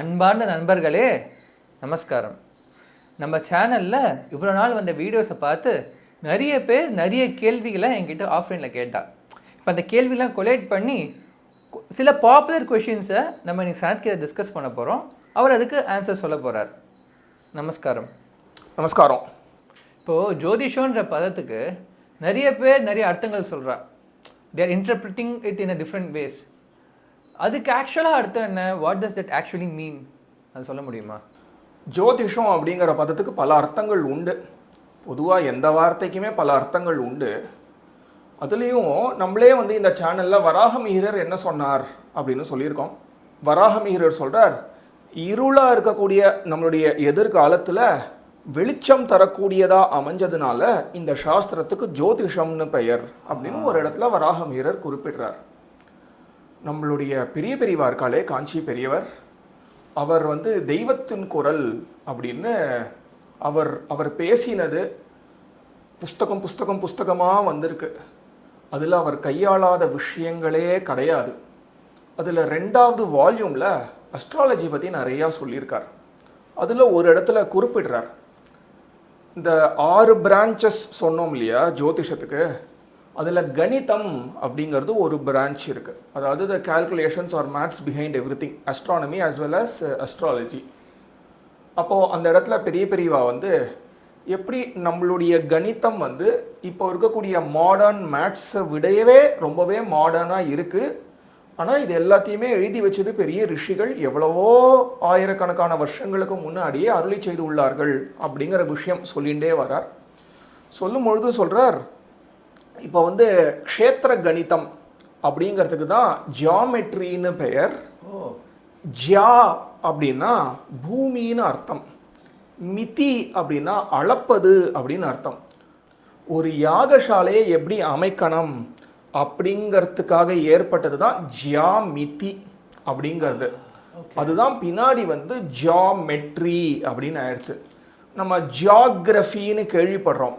அன்பார்ந்த நண்பர்களே நமஸ்காரம். நம்ம சேனலில் இவ்வளோ நாள் வந்த வீடியோஸை பார்த்து நிறைய பேர் நிறைய கேள்விகளை என்கிட்ட ஆஃப்லைனில் கேட்டா. இப்போ அந்த கேள்விலாம் கொலேட் பண்ணி சில பாப்புலர் கொஷின்ஸை நம்ம இன்னைக்கு சனத்கிட்ட டிஸ்கஸ் பண்ண போகிறோம் அவர் அதுக்கு ஆன்சர் சொல்ல போகிறார் நமஸ்காரம். நமஸ்காரம். இப்போது ஜோதிஷோன்ற பதத்துக்கு நிறைய பேர் நிறைய அர்த்தங்கள் சொல்கிறா they're interpreting it in a different ways அதுக்கு ஆக்சுவலாக அர்த்தம் என்ன? What does that actually mean அது சொல்ல முடியுமா? ஜோதிஷம் அப்படிங்கிற பதத்துக்கு பல அர்த்தங்கள் உண்டு. பொதுவாக எந்த வார்த்தைக்குமே பல அர்த்தங்கள் உண்டு. அதுலேயும் நம்மளே வந்து இந்த சேனலில் வராகமிஹிரர் என்ன சொன்னார் அப்படின்னு சொல்லியிருக்கோம். வராகமிஹிரர் சொல்கிறார் இருளாக இருக்கக்கூடிய நம்மளுடைய எதிர்காலத்தில் வெளிச்சம் தரக்கூடியதா அமைஞ்சதுனால இந்த சாஸ்திரத்துக்கு ஜோதிஷம்னு பெயர் அப்படின்னு ஒரு இடத்துல வராகமிஹிரர் குறிப்பிடுறார். நம்மளுடைய பெரிய பெரியவா இருக்காளே காஞ்சி பெரியவர் அவர் வந்து தெய்வத்தின் குரல் அப்படின்னு அவர் அவர் பேசினது புஸ்தகம் புஸ்தகம் புஸ்தகமாக வந்திருக்கு. அதில் அவர் கையாளாத விஷயங்களே கிடையாது. அதில் ரெண்டாவது வால்யூமில் அஸ்ட்ராலஜி பற்றி நிறையா சொல்லியிருக்கார். அதில் ஒரு இடத்துல குறிப்பிடுறார். இந்த ஆறு பிரான்ச்சஸ் சொன்னோம் இல்லையா ஜோதிஷத்துக்கு? அதில் கணிதம் அப்படிங்கிறது ஒரு பிரான்ச் இருக்குது அதாவது the calculations are maths behind everything astronomy as well as astrology அப்போது அந்த இடத்துல பெரிய பெரியவா வந்து எப்படி நம்மளுடைய கணிதம் வந்து இப்போ இருக்கக்கூடிய மாடர்ன் மேத்ஸை விடையவே ரொம்பவே மாடர்னாக இருக்குது ஆனால் இது எல்லாத்தையுமே எழுதி வச்சது பெரிய ரிஷிகள் எவ்வளவோ ஆயிரக்கணக்கான வருஷங்களுக்கு முன்னாடியே அருளி செய்து உள்ளார்கள் அப்படிங்கிற விஷயம் சொல்லிகிட்டே வரார். சொல்லும் பொழுது சொல்கிறார் இப்போ வந்து க்ஷேத்திர கணிதம் அப்படிங்கிறதுக்கு தான் ஜியாமெட்ரின்னு பெயர். ஜியா அப்படின்னா பூமின்னு அர்த்தம். மிதி அப்படின்னா அளப்பது அப்படின்னு அர்த்தம். ஒரு யாகசாலையை எப்படி அமைக்கணும் அப்படிங்கிறதுக்காக ஏற்பட்டது தான் ஜியாமிதி அப்படிங்கிறது. அதுதான் பின்னாடி வந்து ஜியாமெட்ரி அப்படின்னு ஆயிடுச்சு. நம்ம ஜியாகிரஃபின்னு கேள்விப்படுறோம்.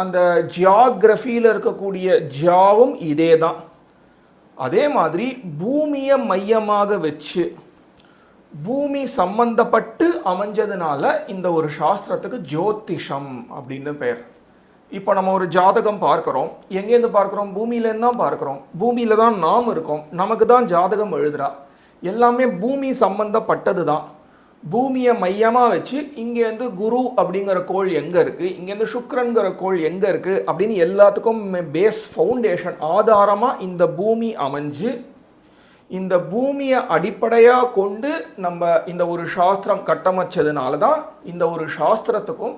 அந்த ஜியாகிரஃபியில் இருக்கக்கூடிய ஜியாவும் இதே தான் அதே மாதிரி பூமியை மையமாக வச்சு பூமி சம்பந்தப்பட்டு அமைஞ்சதுனால இந்த ஒரு சாஸ்திரத்துக்கு ஜோதிஷம் அப்படின்னு பெயர். இப்போ நம்ம ஒரு ஜாதகம் பார்க்குறோம். எங்கேருந்து பார்க்குறோம்? பூமியிலேருந்து தான் பார்க்குறோம். பூமியில் தான் நாம் இருக்கோம். நமக்கு தான் ஜாதகம் எழுதுறா. எல்லாமே பூமி சம்பந்தப்பட்டது தான் பூமியை மையமாக வச்சு இங்கேருந்து குரு அப்படிங்கிற கோள் எங்கே இருக்குது இங்கேருந்து சுக்ரன்கிற கோள் எங்கே இருக்குது அப்படின்னு எல்லாத்துக்கும் பேஸ் ஃபவுண்டேஷன் ஆதாரமாக இந்த பூமி அமைஞ்சு இந்த பூமியை அடிப்படையாக கொண்டு நம்ம இந்த ஒரு சாஸ்திரம் கட்டமைச்சதுனால தான் இந்த ஒரு சாஸ்திரத்துக்கும்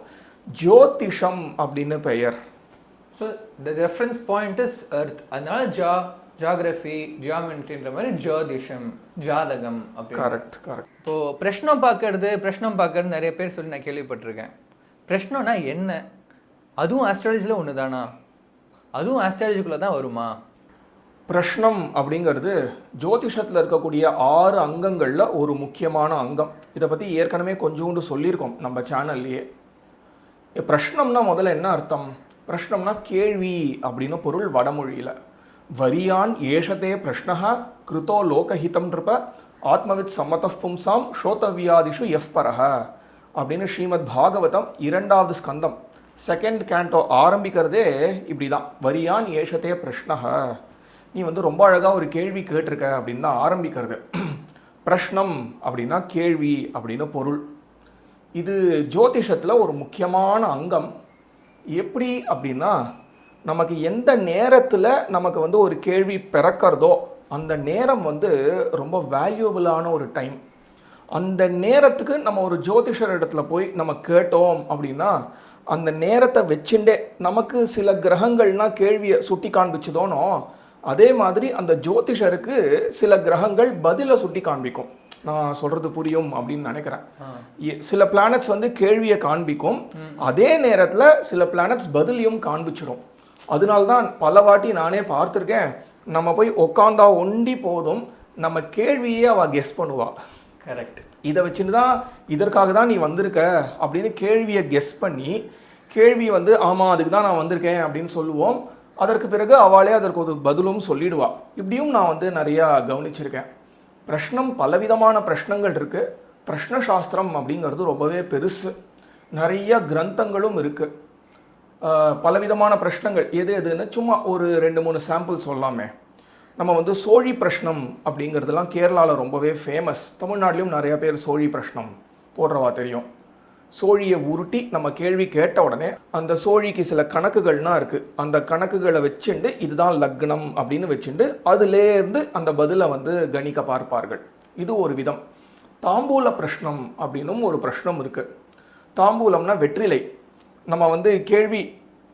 ஜோதிஷம் அப்படின்னு பெயர். So the reference point is earth அதனால ஜா ஜியாகிரஃபி ஜியாமெட்ரின்ற மாதிரி ஜோதிஷம் ஜாதகம் அப்படி கரெக்ட் கரெக்ட் இப்போ பிரஷ்னம் பார்க்கறது பிரஷ்னம் பார்க்கறது நிறைய பேர் சொல்லி நான் கேள்விப்பட்டிருக்கேன். பிரஷ்னம்னா என்ன? அதுவும் ஆஸ்ட்ராலஜியில் ஒன்று தானா அதுவும் ஆஸ்ட்ராலஜிக்குள்ளே தான் வருமா? பிரஷ்னம் அப்படிங்கிறது ஜோதிஷத்தில் இருக்கக்கூடிய ஆறு அங்கங்களில் ஒரு முக்கியமான அங்கம். இதை பற்றி ஏற்கனவே கொஞ்சோண்டு சொல்லியிருக்கோம் நம்ம சேனல்லையே பிரஷ்னம்னா முதல்ல என்ன அர்த்தம்? பிரஷ்னம்னா கேள்வி அப்படின்னு பொருள் வடமொழியில். வரியான் ஏஷதே பிரஷ்னஹ கிருதோ லோகஹிதம் நிருப ஆத்மவித் சம்மத பும்சாம் ஸ்ரோதவியாதிஷு எஃப் பரஹ அப்படின்னு ஸ்ரீமத் பாகவதம் இரண்டாவது ஸ்கந்தம். செகண்ட் கேண்டோ ஆரம்பிக்கிறதே இப்படி தான் வரியான் ஏஷதே பிரஷ்னஹ. நீ வந்து ரொம்ப அழகாக ஒரு கேள்வி கேட்டிருக்க அப்படின்னு தான் ஆரம்பிக்கிறது. பிரஷ்னம் அப்படின்னா கேள்வி அப்படின்னு பொருள். இது ஜோதிஷத்தில் ஒரு முக்கியமான அங்கம். எப்படி அப்படின்னா நமக்கு எந்த நேரத்தில் நமக்கு வந்து ஒரு கேள்வி பிறக்கிறதோ அந்த நேரம் வந்து ரொம்ப வேல்யூபிளான ஒரு டைம் அந்த நேரத்துக்கு நம்ம ஒரு ஜோதிஷர் இடத்துல போய் நம்ம கேட்டோம் அப்படின்னா அந்த நேரத்தை வச்சுட்டே நமக்கு சில கிரகங்கள்னா கேள்வியை சுட்டி காண்பிச்சுதோனோ அதே மாதிரி அந்த ஜோதிஷருக்கு சில கிரகங்கள் பதிலை சுட்டி காண்பிக்கும். நான் சொல்றது புரியும் அப்படின்னு நினைக்கிறேன். சில பிளானட்ஸ் வந்து கேள்வியை காண்பிக்கும். அதே நேரத்தில் சில பிளானட்ஸ் பதிலையும் காண்பிச்சிடும் அதனால தான் பல வாட்டி நானே பார்த்துருக்கேன். நம்ம போய் உக்காந்தா ஒண்டி போதும். நம்ம கேள்வியே அவ கெஸ் பண்ணுவா. கரெக்ட் இதை வச்சுட்டு தான் இதற்காக தான் நீ வந்திருக்க அப்படின்னு கேள்வியை கெஸ் பண்ணி கேள்வி வந்து ஆமாம் அதுக்கு தான் நான் வந்திருக்கேன் அப்படின்னு சொல்லுவோம். அதற்கு பிறகு அவளே அதற்கு ஒரு பதிலும் சொல்லிடுவா. இப்படியும் நான் வந்து நிறையா கவனிச்சிருக்கேன். பிரஷ்னம் பலவிதமான பிரஷ்னங்கள் இருக்குது பிரஷ்ன சாஸ்திரம் அப்படிங்கிறது ரொம்பவே பெருசு. நிறைய கிரந்தங்களும் இருக்குது பலவிதமான பிரச்சனைகள் எது எதுன்னு சும்மா ஒரு ரெண்டு மூணு சாம்பிள் சொல்லாமே. நம்ம வந்து சோழி பிரஷ்னம் அப்படிங்கிறதுலாம் கேரளாவில் ரொம்பவே ஃபேமஸ் தமிழ்நாட்டிலையும் நிறையா பேர் சோழி பிரஷ்னம் போடுறவா தெரியும். சோழியை உருட்டி நம்ம கேள்வி கேட்ட உடனே அந்த சோழிக்கு சில கணக்குகள்லாம் இருக்குது அந்த கணக்குகளை வச்சுண்டு இதுதான் லக்னம் அப்படின்னு வச்சுண்டு அதுலேருந்து அந்த பதிலை வந்து கணிக்க பார்ப்பார்கள். இது ஒரு விதம். தாம்பூல பிரஷ்னம் அப்படின்னும் ஒரு பிரஷ்னம் இருக்குது தாம்பூலம்னா வெற்றிலை. நம்ம வந்து கேள்வி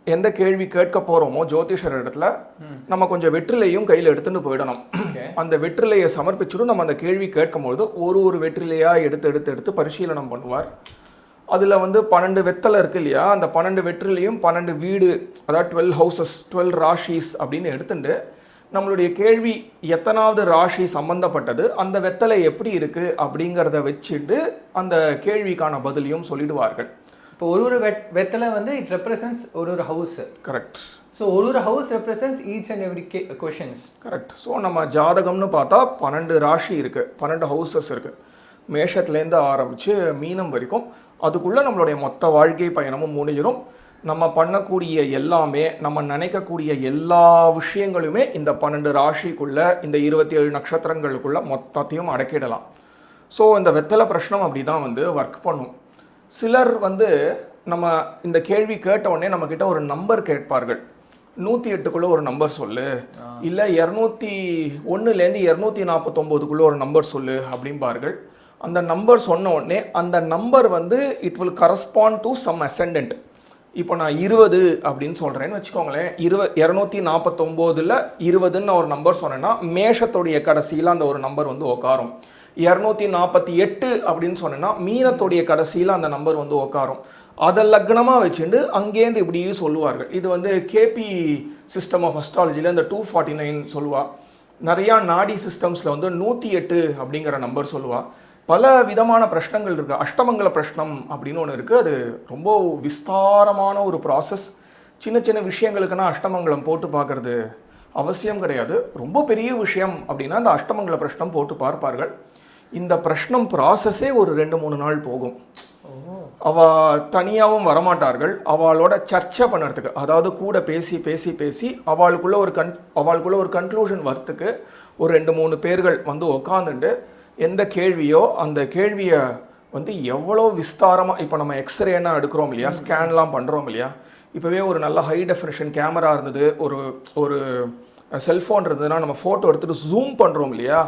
எந்த கேள்வி கேட்க போகிறோமோ ஜோதிஷர் இடத்துல நம்ம கொஞ்சம் வெற்றிலையும் கையில் எடுத்துட்டு போயிடணும். அந்த வெற்றிலையை சமர்ப்பிச்சுட்டு நம்ம அந்த கேள்வி கேட்கும்பொழுது ஒரு ஒரு வெற்றிலையாக எடுத்து எடுத்து எடுத்து பரிசீலனம் பண்ணுவார். அதில் வந்து பன்னெண்டு வெத்தலை இருக்கு இல்லையா? அந்த பன்னெண்டு வெற்றிலையும் பன்னெண்டு வீடு அதாவது டுவெல் ஹவுசஸ் டுவெல் ராஷிஸ் அப்படின்னு எடுத்துட்டு நம்மளுடைய கேள்வி எத்தனாவது ராசி சம்பந்தப்பட்டது அந்த வெத்தலை எப்படி இருக்கு அப்படிங்கிறத வச்சுட்டு அந்த கேள்விக்கான பதிலையும் சொல்லிடுவார்கள். இப்போ ஒரு ஒரு வெட் வெத்தலை வந்து இட் ரெப்ரசன்ஸ் ஒரு ஒரு ஹவுஸ் கரெக்ட் ஸோ ஒரு ஒரு house represents each and every K கொஷின்ஸ் கரெக்ட் ஸோ நம்ம ஜாதகம்னு பார்த்தா பன்னெண்டு ராசி இருக்கு. பன்னெண்டு ஹவுசஸ் இருக்கு. மேஷத்துலேருந்து ஆரம்பித்து மீனம் வரைக்கும் அதுக்குள்ளே நம்மளுடைய மொத்த வாழ்க்கை பயணமும் முடிஞ்சிடும் நம்ம பண்ணக்கூடிய எல்லாமே நம்ம நினைக்கக்கூடிய எல்லா விஷயங்களுமே இந்த பன்னெண்டு ராசிக்குள்ள இந்த இருபத்தி ஏழு நட்சத்திரங்களுக்குள்ள மொத்தத்தையும் அடக்கிடலாம். ஸோ இந்த வெத்தலை பிரശ്னம் அப்படி தான் வந்து ஒர்க் பண்ணும். சிலர் வந்து நம்ம இந்த கேள்வி கேட்ட உடனே நம்ம கிட்ட ஒரு நம்பர் கேட்பார்கள். நூற்றி எட்டுக்குள்ள ஒரு நம்பர் சொல்லு. இல்லை இரநூத்தி ஒன்றுலேருந்து இரநூத்தி நாற்பத்தொம்போதுக்குள்ள ஒரு நம்பர் சொல்லு அப்படிம்பார்கள். அந்த நம்பர் சொன்ன உடனே அந்த நம்பர் வந்து it will correspond to some ascendant இப்போ நான் இருபது அப்படின்னு சொல்கிறேன்னு வச்சுக்கோங்களேன். இருவ இரநூத்தி நாற்பத்தொம்போதில் இருபதுன்னு ஒரு நம்பர் சொன்னேன்னா மேஷத்துடைய கடைசியில் அந்த ஒரு நம்பர் வந்து உட்காரும் இரநூத்தி நாற்பத்தி எட்டு அப்படின்னு சொன்னேன்னா மீனத்துடைய கடைசியில் அந்த நம்பர் வந்து உட்காரும் அதை லக்னமாக வச்சுட்டு அங்கேருந்து இப்படியே சொல்லுவார்கள். இது வந்து கேபி சிஸ்டம் ஆஃப் அஸ்ட்ராலஜியில் இந்த டூ ஃபார்ட்டி நைன் சொல்லுவா. நிறையா நாடி சிஸ்டம்ஸில் வந்து நூற்றி எட்டு அப்படிங்கிற நம்பர் சொல்லுவா. பல விதமான பிரச்சனங்கள் இருக்குது அஷ்டமங்கல பிரஷ்னம் அப்படின்னு ஒன்று இருக்குது அது ரொம்ப விஸ்தாரமான ஒரு ப்ராசஸ் சின்ன சின்ன விஷயங்களுக்குன்னா அஷ்டமங்கலம் போட்டு பார்க்கறது அவசியம் கிடையாது. ரொம்ப பெரிய விஷயம் அப்படின்னா அந்த அஷ்டமங்கல பிரஷ்னம் போட்டு பார்ப்பார்கள். இந்த பிரஷ்னம் ப்ராசஸே ஒரு ரெண்டு மூணு நாள் போகும். அவ தனியாகவும் வரமாட்டார்கள். அவளோட சர்ச்சை பண்ணுறதுக்கு அதாவது கூட பேசி பேசி பேசி அவளுக்குள்ள ஒரு கன் அவளுக்குள்ள ஒரு கன்க்ளூஷன் வரத்துக்கு ஒரு ரெண்டு மூணு பேர்கள் வந்து உக்காந்துட்டு எந்த கேள்வியோ அந்த கேள்வியை வந்து எவ்வளோ விஸ்தாரமாக இப்போ நம்ம எக்ஸ்ரேனா எடுக்கிறோம் இல்லையா? ஸ்கேன்லாம் பண்ணுறோம் இல்லையா? இப்போவே ஒரு நல்ல ஹை டெஃபினேஷன் கேமரா இருந்தது ஒரு ஒரு செல்ஃபோன் இருந்ததுன்னா நம்ம ஃபோட்டோ எடுத்துகிட்டு ஜூம் பண்ணுறோம் இல்லையா?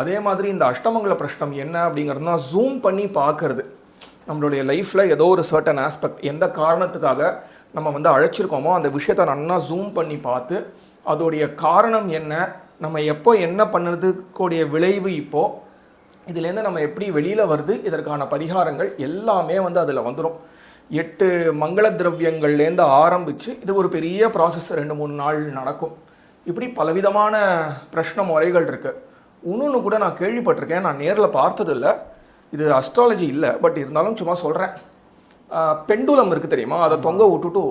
அதே மாதிரி இந்த அஷ்டமங்கல பிரஷ்னம் என்ன அப்படிங்கிறதுனா ஜூம் பண்ணி பார்க்கறது. நம்மளுடைய லைஃப்பில் ஏதோ ஒரு சர்டன் ஆஸ்பெக்ட் எந்த காரணத்துக்காக நம்ம வந்து அழைச்சிருக்கோமோ அந்த விஷயத்தை நல்லா ஜூம் பண்ணி பார்த்து அதோடைய காரணம் என்ன நம்ம எப்போ என்ன பண்ணுறதுக்கூடிய விளைவு இப்போது இதுலேருந்து நம்ம எப்படி வெளியில் வருது இதற்கான பரிகாரங்கள் எல்லாமே வந்து அதில் வந்துடும் எட்டு மங்கள திரவியங்கள்லேருந்து ஆரம்பித்து இது ஒரு பெரிய ப்ராசஸ் ரெண்டு மூணு நாள் நடக்கும். இப்படி பலவிதமான பிரஷ்ன முறைகள் இருக்குது இன்னொன்று கூட நான் கேள்விப்பட்டிருக்கேன் நான் நேரில் பார்த்ததில்ல. இது அஸ்ட்ராலஜி இல்லை பட் இருந்தாலும் சும்மா சொல்கிறேன் பெண்டுலம் இருக்குது தெரியுமா? அதை தொங்க விட்டுட்டு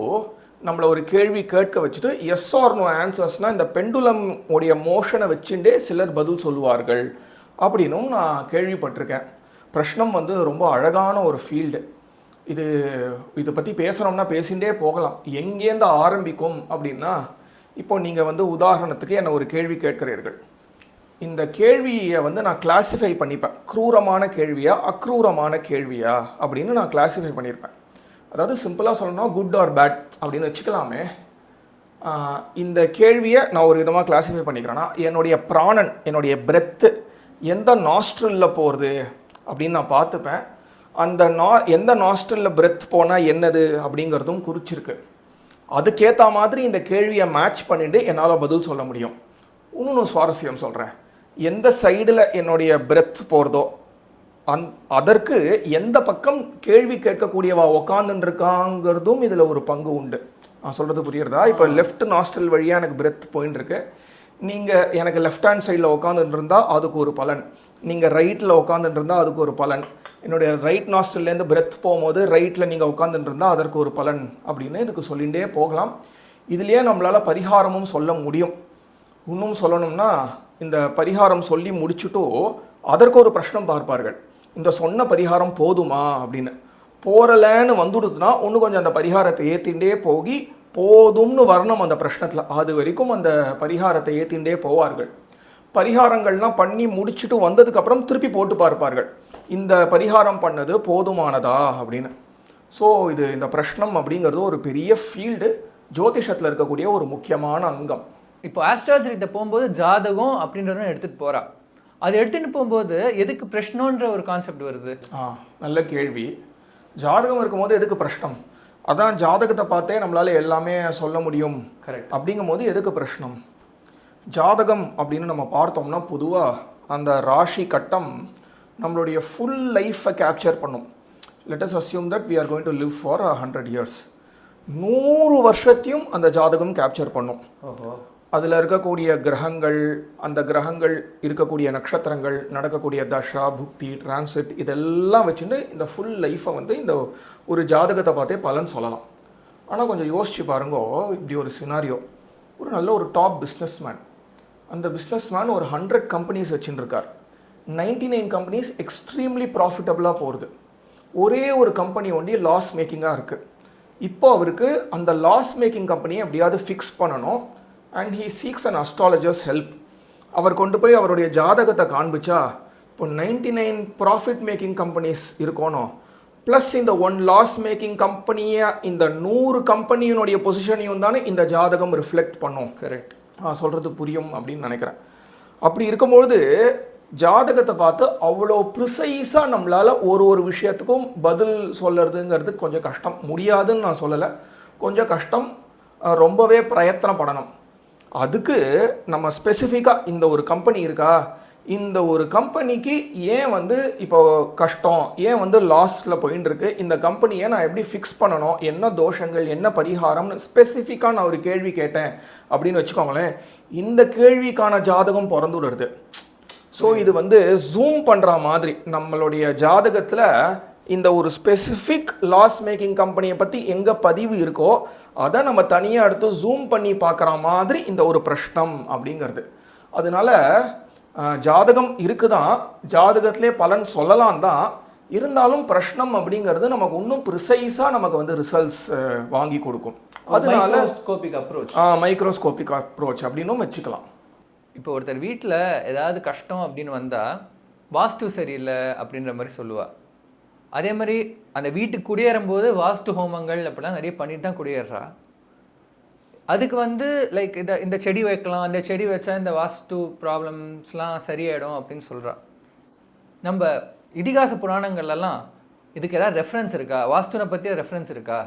நம்மளை ஒரு கேள்வி கேட்க வச்சுட்டு எஸ் ஆர் நோ ஆன்சர்ஸ்னால் இந்த பெண்டுலம் உடைய மோஷனை வச்சுட்டே சிலர் பதில் சொல்லுவார்கள் அப்படின்னும் நான் கேள்விப்பட்டிருக்கேன். பிரஷ்னம் வந்து ரொம்ப அழகான ஒரு ஃபீல்டு இது இதை பற்றி பேசுகிறோம்னா பேசிகிட்டே போகலாம். எங்கேருந்து ஆரம்பிக்கும் அப்படின்னா இப்போ நீங்கள் வந்து உதாரணத்துக்கு என்னை ஒரு கேள்வி கேட்கிறீர்கள். இந்த கேள்வியை வந்து நான் கிளாஸிஃபை பண்ணிப்பேன். க்ரூரமான கேள்வியா அக்ரூரமான கேள்வியா அப்படின்னு நான் கிளாஸிஃபை பண்ணியிருப்பேன். அதாவது சிம்பிளாக சொல்லணும்னா குட் ஆர் பேட் அப்படின்னு வச்சுக்கலாமே. இந்த கேள்வியை நான் ஒரு விதமாக கிளாஸிஃபை பண்ணிக்கிறேன்னா என்னுடைய பிராணன் என்னுடைய பிரெத்து எந்த நாஸ்ட்ரலில் போகிறது அப்படின்னு நான் பார்த்துப்பேன். அந்த நா எந்த நாஸ்டலில் பிரெத் போனால் என்னது அப்படிங்கிறதும் குறிச்சிருக்கு. அதுக்கேற்ற மாதிரி இந்த கேள்வியை மேட்ச் பண்ணிட்டு என்னால் பதில் சொல்ல முடியும். இன்னொன்று சுவாரஸ்யம் சொல்கிறேன் எந்த சைடில் என்னுடைய பிரெத் போகிறதோ அந் அதற்கு எந்த பக்கம் கேள்வி கேட்கக்கூடியவா உக்காந்துட்டு இருக்காங்கிறதும் இதில் ஒரு பங்கு உண்டு. நான் சொல்கிறது புரியுறதா? இப்போ லெஃப்ட் நாஸ்டல் வழியாக எனக்கு பிரெத் போயின்னு இருக்கு நீங்கள் எனக்கு லெஃப்ட் ஹேண்ட் சைடில் உட்காந்துட்டு இருந்தால் அதுக்கு ஒரு பலன். நீங்கள் ரைட்டில் உட்காந்துட்டு இருந்தால் அதுக்கு ஒரு பலன். என்னுடைய ரைட் நாஸ்டல்லேருந்து பிரெத் போகும்போது ரைட்டில் நீங்கள் உட்காந்துட்டு இருந்தால் அதற்கு ஒரு பலன் அப்படின்னு இதுக்கு சொல்லிகிட்டே போகலாம். இதுலேயே நம்மளால் பரிகாரமும் சொல்ல முடியும். இன்னும் சொல்லணும்னா இந்த பரிகாரம் சொல்லி முடிச்சுட்டோ அதற்கு ஒரு பிரச்சனம் பார்ப்பார்கள். இந்த சொன்ன பரிகாரம் போதுமா? அப்படின்னு. போறலன்னு வந்துடுதுன்னா ஒன்று கொஞ்சம் அந்த பரிகாரத்தை ஏற்றிண்டே போகி போதும்னு வரணும் அந்த பிரச்சனத்தில் அது வரைக்கும் அந்த பரிகாரத்தை ஏற்றிண்டே போவார்கள். பரிகாரங்கள்லாம் பண்ணி முடிச்சுட்டு வந்ததுக்கப்புறம் திருப்பி போட்டு பார்ப்பார்கள். இந்த பரிகாரம் பண்ணது போதுமானதா? அப்படின்னு. ஸோ இது இந்த பிரஷ்னம் அப்படிங்கிறது ஒரு பெரிய ஃபீல்டு ஜோதிஷத்தில் இருக்கக்கூடிய ஒரு முக்கியமான அங்கம். இப்போ ஆஸ்ட்ராலஜிகிட்ட போகும்போது ஜாதகம் அப்படின்றத எடுத்துட்டு போறா. அது எடுத்துட்டு போகும்போது எதுக்கு பிரஷ்னன்ற ஒரு கான்செப்ட் வருது? ஆ நல்ல கேள்வி. ஜாதகம் இருக்கும்போது எதுக்கு பிரஷ்னம்? அதான் ஜாதகத்தை பார்த்தே நம்மளால எல்லாமே சொல்ல முடியும். கரெக்ட் அப்படிங்கும்போது எதுக்கு பிரஷ்னம்? ஜாதகம் அப்படின்னு நம்ம பார்த்தோம்னா பொதுவாக அந்த ராசி கட்டம் நம்மளுடைய ஃபுல் லைஃப்பை கேப்சர் பண்ணும். Let us assume that are going to live for a hundred years நூறு வருஷத்தையும் அந்த ஜாதகம் கேப்சர் பண்ணும். அதில் இருக்கக்கூடிய கிரகங்கள் அந்த கிரகங்கள் இருக்கக்கூடிய நட்சத்திரங்கள் நடக்கக்கூடிய தஷா புக்தி டிரான்சிட் இதெல்லாம் வச்சுட்டு இந்த ஃபுல் லைஃப்பை வந்து இந்த ஒரு ஜாதகத்தை பார்த்தே பலன் சொல்லலாம். ஆனால் கொஞ்சம் யோசிச்சு பாருங்க இப்படி ஒரு சினாரியோ ஒரு நல்ல ஒரு டாப் பிஸ்னஸ்மேன் அந்த பிஸ்னஸ்மேன் ஒரு ஹண்ட்ரட் கம்பெனிஸ் வச்சுட்டு நைன்டி நைன் கம்பெனிஸ் எக்ஸ்ட்ரீம்லி ப்ராஃபிட்டபுளாக போகிறது ஒரே ஒரு கம்பெனி ஒண்டி லாஸ் மேக்கிங்காக இருக்குது இப்போ அவருக்கு அந்த லாஸ் மேக்கிங் கம்பெனியை எப்படியாவது ஃபிக்ஸ் பண்ணணும். And he seeks an astrologers help அவர் கொண்டு போய் அவருடைய ஜாதகத்தை காண்பிச்சா இப்போ ninety nine profit making companies இருக்கணும். ப்ளஸ் இந்த ஒன் லாஸ் மேக்கிங் கம்பெனியை இந்த நூறு கம்பெனியினுடைய பொசிஷனையும் தானே இந்த ஜாதகம் ரிஃப்ளெக்ட் பண்ணும். கரெக்ட் நான் சொல்கிறது புரியும் அப்படின்னு நினைக்கிறேன். அப்படி இருக்கும்பொழுது ஜாதகத்தை பார்த்து அவ்வளோ ப்ரிசைஸாக நம்மளால் ஒரு ஒரு விஷயத்துக்கும் பதில் சொல்லுறதுங்கிறது கொஞ்சம் கஷ்டம். முடியாதுன்னு நான் சொல்லலை. கொஞ்சம் கஷ்டம். ரொம்பவே பிரயத்தனப்படணும். அதுக்கு நம்ம ஸ்பெசிஃபிக்காக இந்த ஒரு கம்பெனி இருக்கா? இந்த ஒரு கம்பெனிக்கு ஏன் வந்து இப்போ கஷ்டம்? ஏன் வந்து லாஸில் போயின்னு இருக்கு இந்த கம்பெனியை நான் எப்படி ஃபிக்ஸ் பண்ணணும்? என்ன தோஷங்கள்? என்ன பரிகாரம்னு ஸ்பெசிஃபிக்காக நான் ஒரு கேள்வி கேட்டேன். அப்படின்னு வச்சுக்கோங்களேன். இந்த கேள்விக்கான ஜாதகம் பிறந்து விடுறது ஸோ இது வந்து ஜூம் பண்ணுற மாதிரி நம்மளுடைய ஜாதகத்தில் இந்த ஒரு ஸ்பெசிஃபிக் லாஸ் மேக்கிங் கம்பெனியை பற்றி எங்கே பதிவு இருக்கோ அதை நம்ம தனியாக எடுத்து ஜூம் பண்ணி பார்க்குற மாதிரி இந்த ஒரு பிரஷ்னம் அப்படிங்கிறது. அதனால ஜாதகம் இருக்குதான் ஜாதகத்திலே பலன் சொல்லலாம் தான். இருந்தாலும் பிரஷ்னம் அப்படிங்கிறது நமக்கு இன்னும் ப்ரிசைஸாக நமக்கு வந்து ரிசல்ட்ஸ் வாங்கி கொடுக்கும். அதனால ஸ்கோபிக் அப்ரோச் மைக்ரோஸ்கோபிக் அப்ரோச் அப்படின்னும் வச்சுக்கலாம். இப்போ ஒருத்தர் வீட்டில் ஏதாவது கஷ்டம் அப்படின்னு வந்தால் வாஸ்து சரியில்லை அப்படின்ற மாதிரி சொல்லுவா. அதே மாதிரி அந்த வீட்டுக்கு குடியேறும்போது வாஸ்து ஹோமங்கள் அப்படிலாம் நிறைய பண்ணிட்டு தான் குடியேறா. அதுக்கு வந்து லைக் இந்த இந்த செடி வைக்கலாம் அந்த செடி வச்சா இந்த வாஸ்து ப்ராப்ளம்ஸ்லாம் சரியாயிடும் அப்படின்னு சொல்கிறா நம்ம இதிகாச புராணங்கள்லாம் இதுக்கு ஏதாவது ரெஃபரன்ஸ் இருக்கா? வாஸ்துவை பற்றி ரெஃபரன்ஸ் இருக்கா?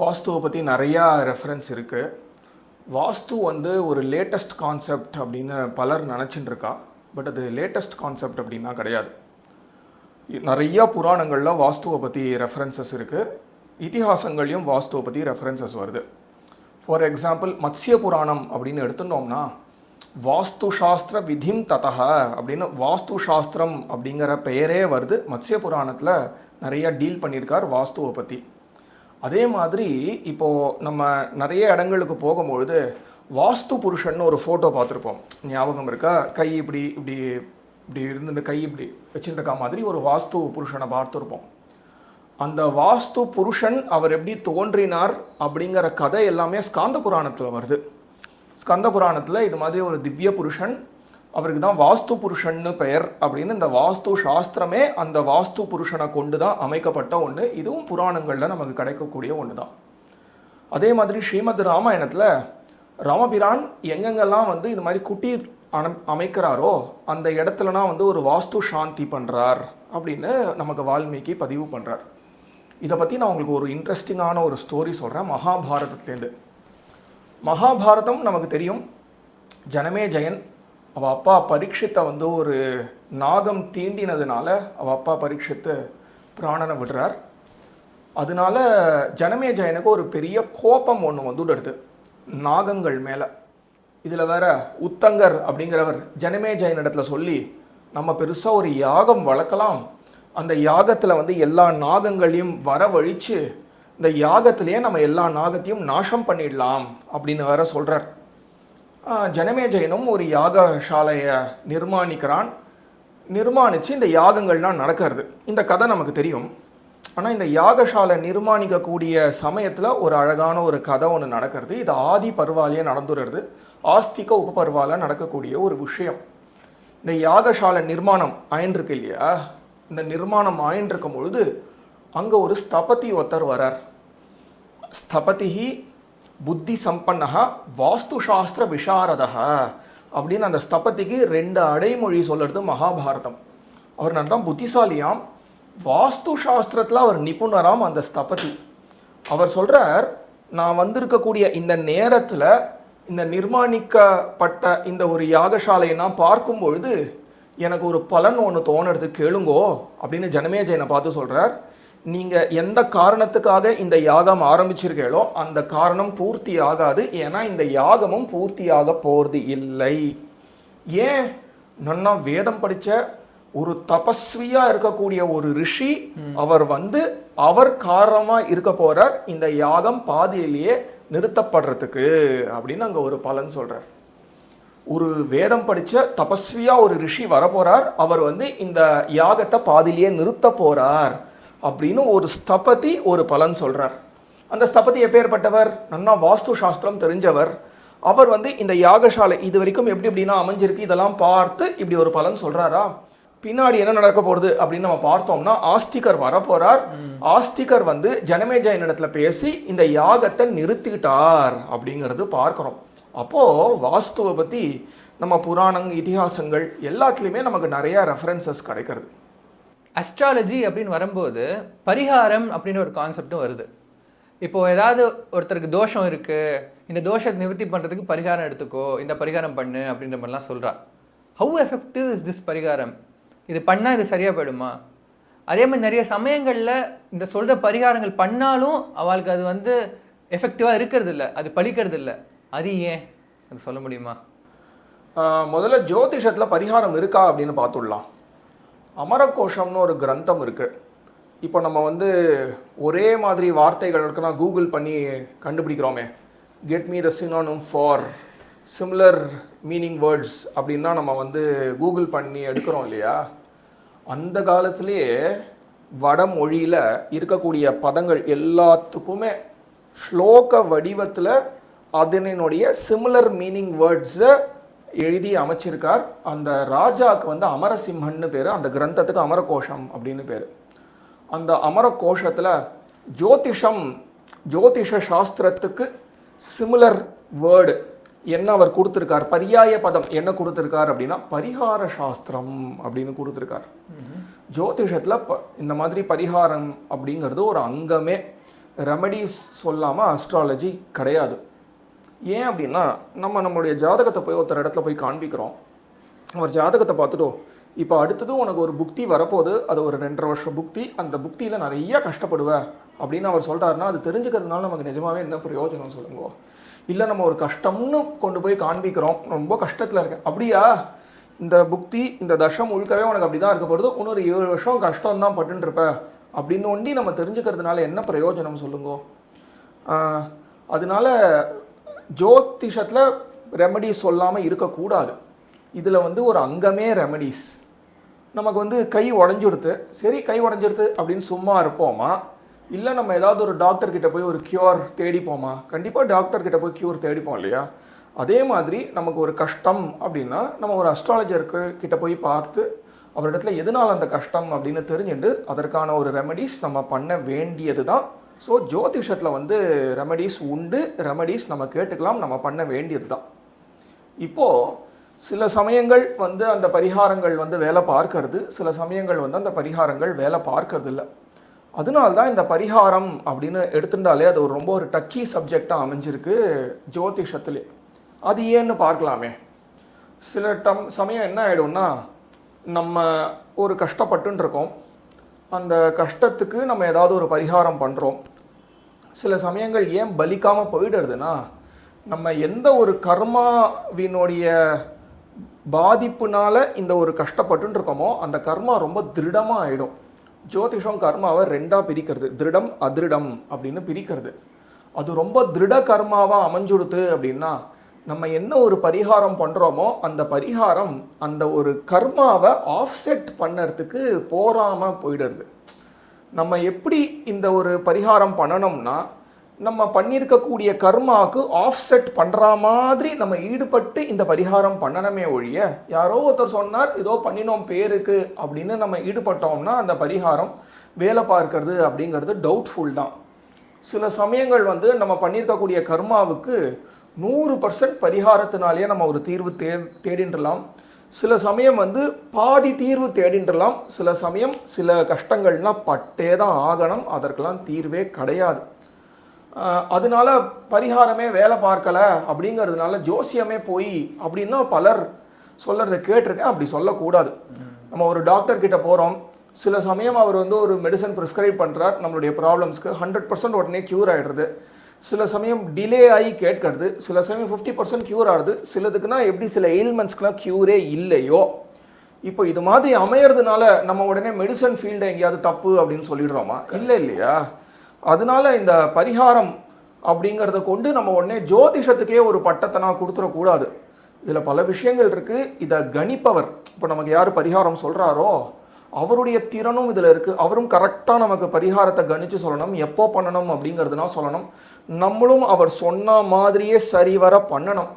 வாஸ்துவை பற்றி நிறையா ரெஃபரன்ஸ் இருக்குது வாஸ்து வந்து ஒரு லேட்டஸ்ட் கான்செப்ட் அப்படின்னு பலர் நினச்சிட்டு இருக்கா. பட் அது லேட்டஸ்ட் கான்செப்ட் அப்படின்னா கிடையாது. நிறையா புராணங்களில் வாஸ்துவை பற்றி ரெஃபரன்சஸ் இருக்குது இதிகாசங்கள்லையும் வாஸ்துவை பற்றி ரெஃபரன்சஸ் வருது. ஃபார் எக்ஸாம்பிள் மத்ஸ்ய புராணம் அப்படின்னு எடுத்துட்டோம்னா வாஸ்து சாஸ்திர விதிம் ததக அப்படின்னு வாஸ்து சாஸ்திரம் அப்படிங்கிற பெயரே வருது. மத்ஸ்ய புராணத்தில் நிறைய டீல் பண்ணியிருக்கார் வாஸ்துவை பற்றி அதே மாதிரி இப்போது நம்ம நிறைய இடங்களுக்கு போகும்பொழுது வாஸ்து புருஷன் ஒரு ஃபோட்டோ பார்த்துருப்போம். ஞாபகம் இருக்கா? கை இப்படி இப்படி இப்படி இருந்து இந்த கை இப்படி வச்சுட்டு இருக்க மாதிரி ஒரு வாஸ்து புருஷனை பார்த்துருப்போம். அந்த வாஸ்து புருஷன் அவர் எப்படி தோன்றினார் அப்படிங்கிற கதை எல்லாமே ஸ்காந்த புராணத்தில் வருது. ஸ்கந்த புராணத்தில் இது மாதிரி ஒரு திவ்ய புருஷன் அவருக்கு தான் வாஸ்து புருஷன்னு பெயர் அப்படின்னு இந்த வாஸ்து சாஸ்திரமே அந்த வாஸ்து புருஷனை கொண்டு தான் அமைக்கப்பட்ட ஒன்று இதுவும் புராணங்களில் நமக்கு கிடைக்கக்கூடிய ஒன்று தான் அதே மாதிரி ஸ்ரீமத் ராமாயணத்தில் ராமபிரான் எங்கெங்கெல்லாம் வந்து இது மாதிரி குட்டீர் அன அமைக்கிறாரோ அந்த இடத்துலலாம் வந்து ஒரு வாஸ்து சாந்தி பண்ணுறார் அப்படின்னு நமக்கு வால்மீகி பதிவு பண்ணுறார் இதை பற்றி நான் உங்களுக்கு ஒரு இன்ட்ரெஸ்டிங்கான ஒரு ஸ்டோரி சொல்கிறேன் மகாபாரதத்துலேருந்து மகாபாரதம் நமக்கு தெரியும். ஜனமே ஜெயன். அவள் அப்பா பரீட்சித்தை வந்து ஒரு நாகம் தீண்டினதுனால அவள் அப்பா பரீட்சித்து பிராணனை விடுறார். அதனால ஜனமே ஜெயனுக்கு ஒரு பெரிய கோபம் ஒன்று வந்துடுறது நாகங்கள் மேலே. இதில் வேற உத்தங்கர் அப்படிங்கிறவர் ஜனமே ஜெயன் இடத்துல சொல்லி நம்ம பெருசாக ஒரு யாகம் வளர்க்கலாம். அந்த யாகத்தில் வந்து எல்லா நாகங்களையும் வரவழித்து இந்த யாகத்திலேயே நம்ம எல்லா நாகத்தையும் நாசம் பண்ணிடலாம் அப்படின்னு வேற சொல்கிறார் ஜனமேஜயனும் ஒரு யாகசாலையை நிர்மாணிக்கிறான். நிர்மாணித்து இந்த யாகங்கள்லாம் நடக்கிறது. இந்த கதை நமக்கு தெரியும். ஆனால் இந்த யாகசாலை நிர்மாணிக்கக்கூடிய சமயத்தில் ஒரு அழகான ஒரு கதை ஒன்று நடக்கிறது. இது ஆதி பருவாலேயே நடந்துடுறது ஆஸ்திக உபபருவால நடக்கக்கூடிய ஒரு விஷயம். இந்த யாகசாலை நிர்மாணம் ஆயின்றிருக்கு இல்லையா? இந்த நிர்மாணம் ஆயின்றிருக்கும் பொழுது அங்கே ஒரு ஸ்தபதி ஒருத்தர் வரார். ஸ்தபதிஹி புத்தி சம்பன்னகா வாஸ்து சாஸ்திர விஷாரதா அப்படின்னு அந்த ஸ்தபதிக்கு ரெண்டு அடைமொழி சொல்கிறது மகாபாரதம். அவர் நல்லா புத்திசாலியாம் வாஸ்து சாஸ்திரத்தில் அவர் நிபுணராம் அந்த ஸ்தபதி. அவர் சொல்கிறார் நான் வந்திருக்கக்கூடிய இந்த நேரத்தில் இந்த நிர்மாணிக்கப்பட்ட இந்த ஒரு யாகசாலையை நான் பார்க்கும் பொழுது எனக்கு ஒரு பலன் ஒன்று தோணுறது கேளுங்கோ அப்படின்னு ஜனமேஜயனை பார்த்து சொல்கிறார் நீங்கள் எந்த காரணத்துக்காக இந்த யாகம் ஆரம்பிச்சிருக்கீங்களோ அந்த காரணம் பூர்த்தி ஆகாது. ஏன்னா இந்த யாகமும் பூர்த்தியாக போகிறது இல்லை. ஏன்? நன்னா வேதம் படித்த ஒரு தபஸ்வியா இருக்கக்கூடிய ஒரு ரிஷி அவர் வந்து அவர் காரணமா இருக்க போறார். இந்த யாகம் பாதியிலேயே நிறுத்தப்படுறதுக்கு அப்படின்னு அங்க ஒரு பலன் சொல்றார். ஒரு வேதம் படிச்ச தபஸ்வியா ஒரு ரிஷி வரப்போறார். அவர் வந்து இந்த யாகத்தை பாதியிலேயே நிறுத்த போறார் அப்படின்னு ஒரு ஸ்தபதி ஒரு பலன் சொல்றார். அந்த ஸ்தபதி எப்பேற்பட்டவர்? நன்னா வாஸ்து சாஸ்திரம் தெரிஞ்சவர். அவர் வந்து இந்த யாகசாலை இது வரைக்கும் எப்படி எப்படின்னா அமைஞ்சிருக்கு இதெல்லாம் பார்த்து இப்படி ஒரு பலன் சொல்றாரா? பின்னாடி என்ன நடக்க போகிறது அப்படின்னு நம்ம பார்த்தோம்னா ஆஸ்திகர் வரப்போறார். ஆஸ்திகர் வந்து ஜனமேஜயன் இடத்துல பேசி இந்த யாகத்தை நிறுத்திக்கிட்டார் அப்படிங்கிறது பார்க்குறோம். அப்போது வாஸ்துவை பற்றி நம்ம புராணங் இதிகாசங்கள் எல்லாத்துலேயுமே நமக்கு நிறையா ரெஃபரன்சஸ் கிடைக்கிறது. அஸ்ட்ராலஜி அப்படின்னு வரும்போது பரிகாரம் அப்படின்னு ஒரு கான்செப்டும் வருது. இப்போது ஏதாவது ஒருத்தருக்கு தோஷம் இருக்குது இந்த தோஷத்தை நிவர்த்தி பண்ணுறதுக்கு பரிகாரம் எடுத்துக்கோ இந்த பரிகாரம் பண்ணு அப்படின்ற மாதிரிலாம் சொல்றா. ஹவு எஃபெக்டிவ் இஸ் திஸ் பரிகாரம்? இது பண்ணால் இது சரியாக போயிடுமா? அதே மாதிரி நிறைய சமயங்களில் இந்த சொல்கிற பரிகாரங்கள் பண்ணாலும் அவளுக்கு அது வந்து எஃபெக்டிவாக இருக்கிறது இல்லை அது பழிக்கிறது இல்லை அது ஏன்? அது சொல்ல முடியுமா? முதல்ல ஜோதிஷத்தில் பரிகாரம் இருக்கா அப்படின்னு பார்த்துடலாம். அமரகோஷம்னு ஒரு கிரந்தம் இருக்குது இப்போ நம்ம வந்து ஒரே மாதிரி வார்த்தைகள் இருக்குன்னா கூகுள் பண்ணி கண்டுபிடிக்கிறோமே. Get me the synonym for similar meaning words அப்படின்னா நம்ம வந்து கூகுள் பண்ணி எடுக்கிறோம் இல்லையா? அந்த காலத்திலேயே வடமொழியில் இருக்கக்கூடிய பதங்கள் எல்லாத்துக்குமே ஸ்லோக வடிவத்தில் அதனுடைய சிமிலர் மீனிங் வேர்ட்ஸை எழுதி அமைச்சிருக்கார். அந்த ராஜாவுக்கு வந்து அமரசிம்ஹன்னு பேர் அந்த கிரந்தத்துக்கு அமரகோஷம் அப்படின்னு பேர். அந்த அமரகோஷத்தில் ஜோதிஷம் ஜோதிஷ சாஸ்திரத்துக்கு சிமிலர் வேர்டு என்ன அவர் கொடுத்துருக்கார்? பரியாய பதம் என்ன கொடுத்துருக்கார் அப்படின்னா பரிகார சாஸ்திரம் அப்படின்னு கொடுத்துருக்கார். ஜோதிஷத்தில் ப இந்த மாதிரி பரிகாரம் அப்படிங்கிறது ஒரு அங்கமே ரெமடிஸ் சொல்லாமல் அஸ்ட்ராலஜி கிடையாது. ஏன் அப்படின்னா நம்ம நம்மளுடைய ஜாதகத்தை போய் ஒருத்தர் இடத்துல போய் காண்பிக்கிறோம். அவர் ஜாதகத்தை பார்த்துட்டோ இப்போ அடுத்தது உனக்கு ஒரு புக்தி வரப்போகுது. அது ஒரு ரெண்டரை வருஷம் புக்தி. அந்த புக்தியில் நிறைய கஷ்டப்படுவேன் அப்படின்னு அவர் சொல்கிறாருன்னா அது தெரிஞ்சுக்கிறதுனால நமக்கு நிஜமாவே என்ன பிரயோஜனம் சொல்லுங்க? இல்லை நம்ம ஒரு கஷ்டம்னு கொண்டு போய் காண்பிக்கிறோம். ரொம்ப கஷ்டத்தில் இருக்கேன். அப்படியா? இந்த புக்தி இந்த தசம் முழுக்கவே உனக்கு அப்படி தான் இருக்க போகிறது இன்னொரு ஏழு வருஷம் கஷ்டம் தான் பட்டுன்னு இருப்ப. அப்படின்னு ஒண்டி நம்ம தெரிஞ்சுக்கிறதுனால என்ன பிரயோஜனம் சொல்லுங்க? அதனால ஜோதிஷத்தில் ரெமடிஸ் சொல்லாமல் இருக்கக்கூடாது. இதில் வந்து ஒரு அங்கமே ரெமடிஸ் நமக்கு வந்து கை உடஞ்சிடுத்து. சரி கை உடஞ்சிடுது அப்படின்னு சும்மா இருப்போமா? இல்லை நம்ம ஏதாவது ஒரு டாக்டர் கிட்ட போய் ஒரு க்யூர் தேடிப்போமா கண்டிப்பாக டாக்டர் கிட்ட போய் க்யூர் தேடிப்போம் இல்லையா? அதே மாதிரி நமக்கு ஒரு கஷ்டம் அப்படின்னா நம்ம ஒரு அஸ்ட்ராலஜருக்கு கிட்ட போய் பார்த்து அவரிடத்துல எதனால் அந்த கஷ்டம் அப்படின்னு தெரிஞ்சுட்டு அதற்கான ஒரு ரெமடிஸ் நம்ம பண்ண வேண்டியது தான் ஸோ ஜோதிஷத்தில் வந்து ரெமடிஸ் உண்டு ரெமடிஸ் நம்ம கேட்டுக்கலாம் நம்ம பண்ண வேண்டியது தான் இப்போது சில சமயங்கள் வந்து அந்த பரிகாரங்கள் வந்து வேலை பார்க்கறது சில சமயங்கள் வந்து அந்த பரிகாரங்கள் வேலை பார்க்கறது இல்லை அதனால தான் இந்த பரிகாரம் அப்படின்னு எடுத்துட்டாலே அது ஒரு ரொம்ப ஒரு டச்சி சப்ஜெக்டாக அமைஞ்சிருக்கு ஜோதிஷத்துலே. அது ஏன்னு பார்க்கலாமே. சில டம் சமயம் என்ன ஆகிடும்னா நம்ம ஒரு கஷ்டப்பட்டுன்னு இருக்கோம் அந்த கஷ்டத்துக்கு நம்ம ஏதாவது ஒரு பரிகாரம் பண்ணுறோம் சில சமயங்கள் ஏன் பலிக்காமல் போயிடுறதுன்னா நம்ம எந்த ஒரு கர்மாவினுடைய பாதிப்புனால இந்த ஒரு கஷ்டப்பட்டுன்னு இருக்கோமோ அந்த கர்மா ரொம்ப திருடமாக ஆகிடும் ஜோதிஷம் கர்மாவை ரெண்டாக பிரிக்கிறது. திருடம் அதிருடம் அப்படின்னு பிரிக்கிறது. அது ரொம்ப திருட கர்மாவாக அமைஞ்சுடுது அப்படின்னா நம்ம என்ன ஒரு பரிகாரம் பண்ணுறோமோ அந்த பரிகாரம் அந்த ஒரு கர்மாவை ஆஃப்செட் பண்ணுறதுக்கு போராமல் போயிடுறது நம்ம எப்படி இந்த ஒரு பரிகாரம் பண்ணணும்னா நம்ம பண்ணியிருக்கக்கூடிய கர்மாவுக்கு ஆஃப்செட் பண்ணுற மாதிரி நம்ம ஈடுபட்டு இந்த பரிகாரம் பண்ணணுமே ஒழிய யாரோ ஒருத்தர் சொன்னார் ஏதோ பண்ணினோம் பேருக்கு அப்படின்னு நம்ம ஈடுபட்டோம்னா அந்த பரிகாரம் வேலை பார்க்கறது அப்படிங்கிறது டவுட்ஃபுல் தான். சில சமயங்கள் வந்து நம்ம பண்ணியிருக்கக்கூடிய கர்மாவுக்கு நூறு பர்சன்ட் பரிகாரத்தினாலேயே நம்ம ஒரு தீர்வு தே தேடின்றலாம். சில சமயம் வந்து பாதி தீர்வு தேடின்றலாம். சில சமயம் சில கஷ்டங்கள்லாம் பட்டே தான் ஆகணும். அதற்கெல்லாம் தீர்வே கிடையாது. அதனால பரிகாரமே வேலை பார்க்கலை அப்படிங்கிறதுனால ஜோசியமே போய் அப்படின்னா பலர் சொல்கிறத கேட்டிருக்கேன். அப்படி சொல்லக்கூடாது. நம்ம ஒரு டாக்டர் கிட்ட போகிறோம் சில சமயம் அவர் வந்து ஒரு மெடிசன் ப்ரிஸ்கிரைப் பண்ணுறார் நம்மளுடைய ப்ராப்ளம்ஸ்க்கு ஹண்ட்ரட் பர்சன்ட் உடனே க்யூர் ஆகிடுறது சில சமயம் டிலே ஆகி கேட்கறது. சில சமயம் ஃபிஃப்டி பர்சன்ட் க்யூர் ஆகுது. சிலதுக்குன்னா எப்படி சில எயில்மெண்ட்ஸ்க்குலாம் க்யூரே இல்லையோ? இப்போ இது மாதிரி அமையறதுனால நம்ம உடனே மெடிசன் ஃபீல்டு எங்கேயாவது தப்பு அப்படின்னு சொல்லிடுறோமா? இல்லை இல்லையா? அதனால இந்த பரிகாரம் அப்படிங்கிறத கொண்டு நம்ம உடனே ஜோதிஷத்துக்கே ஒரு பட்டத்தை நான் கொடுத்துடக்கூடாது. இதில் பல விஷயங்கள் இருக்குது இதை கணிப்பவர் இப்போ நமக்கு யார் பரிகாரம் சொல்கிறாரோ அவருடைய திறனும் இதில் இருக்குது அவரும் கரெக்டாக நமக்கு பரிகாரத்தை கணித்து சொல்லணும். எப்போ பண்ணணும் அப்படிங்கிறதுனா சொல்லணும். நம்மளும் அவர் சொன்ன மாதிரியே சரிவர பண்ணணும்.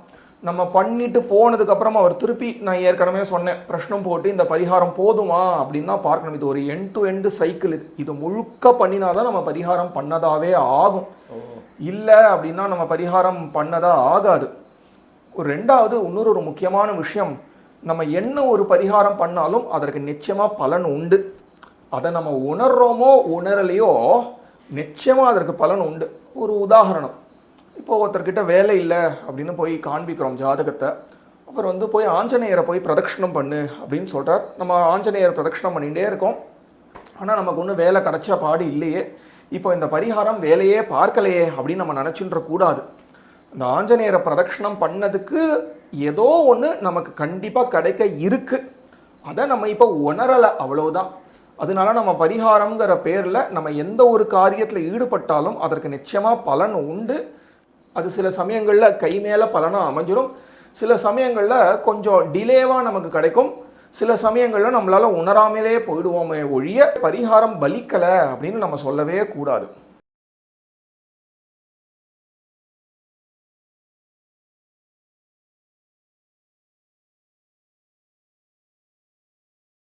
நம்ம பண்ணிட்டு போனதுக்கு அப்புறம் அவர் திருப்பி நான் ஏற்கனவே சொன்னேன் பிரஷ்னம் போட்டு இந்த பரிகாரம் போதுமா? அப்படின்னா பார்க்கணும். இது ஒரு எண்ட் டு எண்டு சைக்கிள் இது இது முழுக்க பண்ணினாதான் நம்ம பரிகாரம் பண்ணதாவே ஆகும். இல்லை அப்படின்னா நம்ம பரிகாரம் பண்ணதா ஆகாது. ஒரு ரெண்டாவது இன்னொரு ஒரு முக்கியமான விஷயம். நம்ம என்ன ஒரு பரிகாரம் பண்ணாலும் அதற்கு நிச்சயமாக பலன் உண்டு. அதை நம்ம உணர்றோமோ உணரலையோ நிச்சயமாக அதற்கு பலன் உண்டு. ஒரு உதாரணம். இப்போ ஒருத்தர்கிட்ட வேலை இல்லை அப்படின்னு போய் காண்பிக்கிறோம் ஜாதகத்தை. அவர் வந்து போய் ஆஞ்சநேயரை போய் பிரதட்சிணம் பண்ணு அப்படின்னு சொல்கிறார் நம்ம ஆஞ்சநேயர் பிரதட்சிணம் பண்ணிகிட்டே இருக்கோம். ஆனால் நமக்கு ஒன்றும் வேலை கிடச்ச பாடு இல்லையே. இப்போ இந்த பரிகாரம் வேலையே பார்க்கலையே அப்படின்னு நம்ம நினச்சின்ற கூடாது. இந்த ஆஞ்சநேயரை பிரதட்சிணம் பண்ணதுக்கு ஏதோ ஒன்று நமக்கு கண்டிப்பாக கிடைக்க இருக்குது அதை நம்ம இப்போ உணரலை அவ்வளவுதான். அதனால நம்ம பரிகாரம்ங்கிற பேரில் நம்ம எந்த ஒரு காரியத்தில் ஈடுபட்டாலும் அதற்கு நிச்சயமாக பலன் உண்டு. அது சில சமயங்களில் கை மேலே பலனாக அமைஞ்சிடும் சில சமயங்களில் கொஞ்சம் டிலேவாக நமக்கு கிடைக்கும். சில சமயங்களில் நம்மளால் உணராமலே போயிடுவோமே ஒழிய பரிகாரம் பலிக்கலை அப்படின்னு நம்ம சொல்லவே கூடாது.